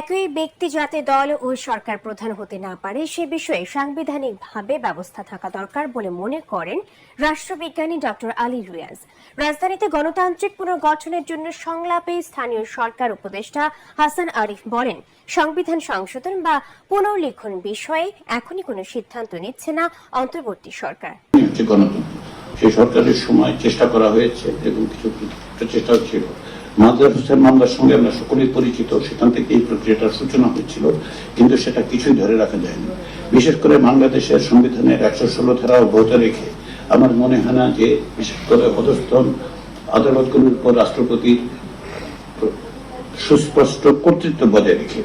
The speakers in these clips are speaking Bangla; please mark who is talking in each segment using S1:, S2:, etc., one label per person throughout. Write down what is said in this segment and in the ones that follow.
S1: একই ব্যক্তি যাতে দল ও সরকার প্রধান হতে না পারে, সে বিষয়ে সাংবিধানিকভাবে ব্যবস্থা থাকা দরকার বলে মনে করেন রাষ্ট্রবিজ্ঞানী ডক্টর আলী রিয়াজ। রাজধানীতে গণতান্ত্রিক পুনর্গঠনের জন্য সংলাপে স্থানীয় সরকার উপদেষ্টা হাসান আরিফ বলেন, সংবিধান সংশোধন বা পুনর্লিখন বিষয়ে এখনই কোনো সিদ্ধান্ত নিচ্ছে না অন্তর্বর্তী সরকার।
S2: সেই সরকারের সময় চেষ্টা করা হয়েছে এবং কিছু প্রচেষ্টাও ছিল। মাদ্রাস মামলার সঙ্গে আমরা সকলেই পরিচিত, সেখান থেকে এই প্রক্রিয়াটার সূচনা হয়েছিল, কিন্তু সেটা কিছুই ধরে রাখা যায়নি। বিশেষ করে বাংলাদেশের সংবিধানের একশো ষোলো ধারা অব্যাহত রেখে আমার মনে হয় না যে, বিশেষ করে অধস্তন আদালতগুলোর উপর রাষ্ট্রপতির সুস্পষ্ট কর্তৃত্ব বজায় রেখে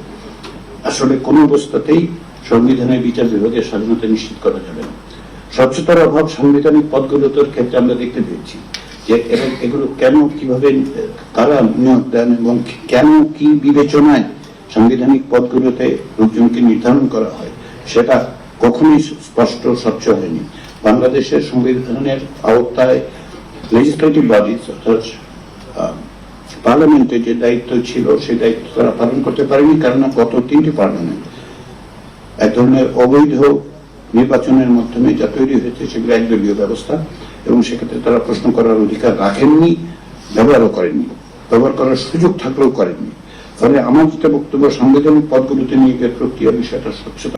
S2: আসলে কোনো অবস্থাতেই সংবিধানের বিচার বিভাগের স্বাধীনতা নিশ্চিত করা যাবে না। স্বচ্ছতার অভাব সাংবিধানিক পদগুলোর ক্ষেত্রে আমরা দেখতে পেয়েছি। যে এগুলো কেন কীভাবে তারা নিয়োগ দেন এবং কেন কি বিবেচনায় সাংবিধানিক পদগুলোতে লোকজনকে নির্ধারণ করা হয় সেটা কখনোই স্পষ্ট স্বচ্ছ হয়নি। বাংলাদেশের সংবিধানের আওতায় লেজিসলেটিভ বডিজ অর্থাৎ আহ, পার্লামেন্টের যে দায়িত্ব ছিল সেই দায়িত্ব তারা পালন করতে পারেনি কারণ গত তিনটি পার্লামেন্ট এক ধরনের অবৈধ নির্বাচনের মাধ্যমে যা তৈরি হয়েছে সেগুলো একদলীয় ব্যবস্থা। এবং সেক্ষেত্রে তারা প্রশ্ন করার অধিকার রাখেননি, ব্যবহারও করেননি, ব্যবহার করার সুযোগ থাকলেও করেননি। ফলে আমার যেটা বক্তব্য, সাংবিধানিক পদগুলোতে নিয়ে গিয়ে প্রক্রিয়া বিষয়টা স্বচ্ছতা